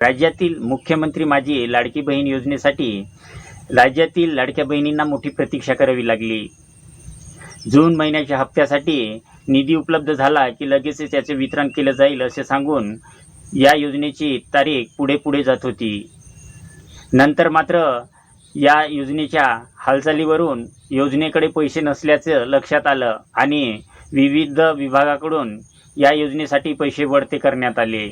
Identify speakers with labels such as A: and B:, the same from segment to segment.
A: राज्यातील मुख्यमंत्री माझी लाडकी बहीण योजनेसाठी राज्यातील लाडक्या बहिणींना मोठी प्रतीक्षा करावी लागली. जून महिन्याच्या हप्त्यासाठी निधी उपलब्ध झाला की लगेचच त्याचे वितरण केलं जाईल असे सांगून या योजनेची तारीख पुढे पुढे जात होती. नंतर मात्र या योजनेच्या हालचालीवरून योजनेकडे पैसे नसल्याचं लक्षात आलं आणि विविध विभागाकडून या योजनेसाठी पैसे वळते करण्यात आले.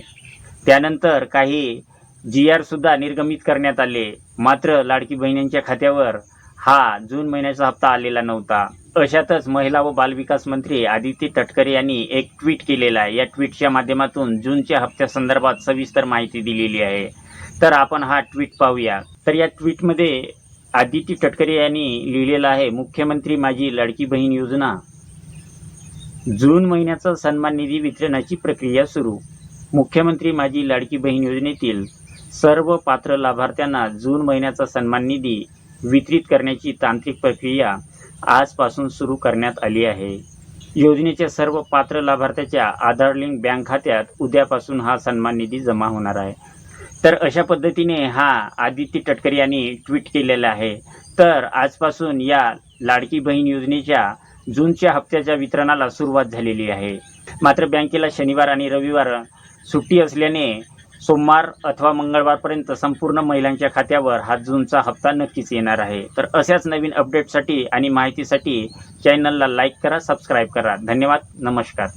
A: त्यानंतर काही जी आर सुद्धा निर्गमित करण्यात आले. मात्र लाडकी बहिणींच्या खात्यावर हा जून महिन्याचा हप्ता आलेला नव्हता. अशातच महिला व बालविकास मंत्री आदिती तटकरे यांनी एक ट्विट केलेला आहे. या ट्विटच्या माध्यमातून जूनच्या हप्त्यासंदर्भात सविस्तर माहिती दिलेली आहे. तर आपण हा ट्विट पाहूया. तर या ट्विटमध्ये आदिती तटकरे यांनी लिहिलेलं आहे मुख्यमंत्री माझी लाडकी बहीण योजना जून महिन्याचा सन्मान निधी वितरणाची प्रक्रिया सुरू. मुख्यमंत्री माझी लाडकी बहीण योजनेतील सर्व पात्र लाभार्थ्यांना जून महिन्याचा सन्मान निधी वितरित करण्याची तांत्रिक प्रक्रिया आजपासून सुरू करण्यात आली आहे. योजनेच्या सर्व पात्र लाभार्थ्याच्या आधार लिंक बँक खात्यात उद्यापासून हा सन्मान निधी जमा होणार आहे. तर अशा पद्धतीने हा आदित्य टटकर यांनी ट्विट केलेला आहे. तर आजपासून या लाडकी बहीण योजनेच्या जूनच्या हप्त्याच्या वितरणाला सुरुवात झालेली आहे. मात्र बँकेला शनिवार आणि रविवार सुट्टी असल्याने सोमवार अथवा मंगळवारपर्यंत संपूर्ण महिलांच्या खात्यावर हा जूनचा हप्ता नक्कीच येणार आहे. तर अशाच नवीन अपडेटसाठी आणि माहितीसाठी चॅनलला लाईक करा सबस्क्राईब करा. धन्यवाद. नमस्कार.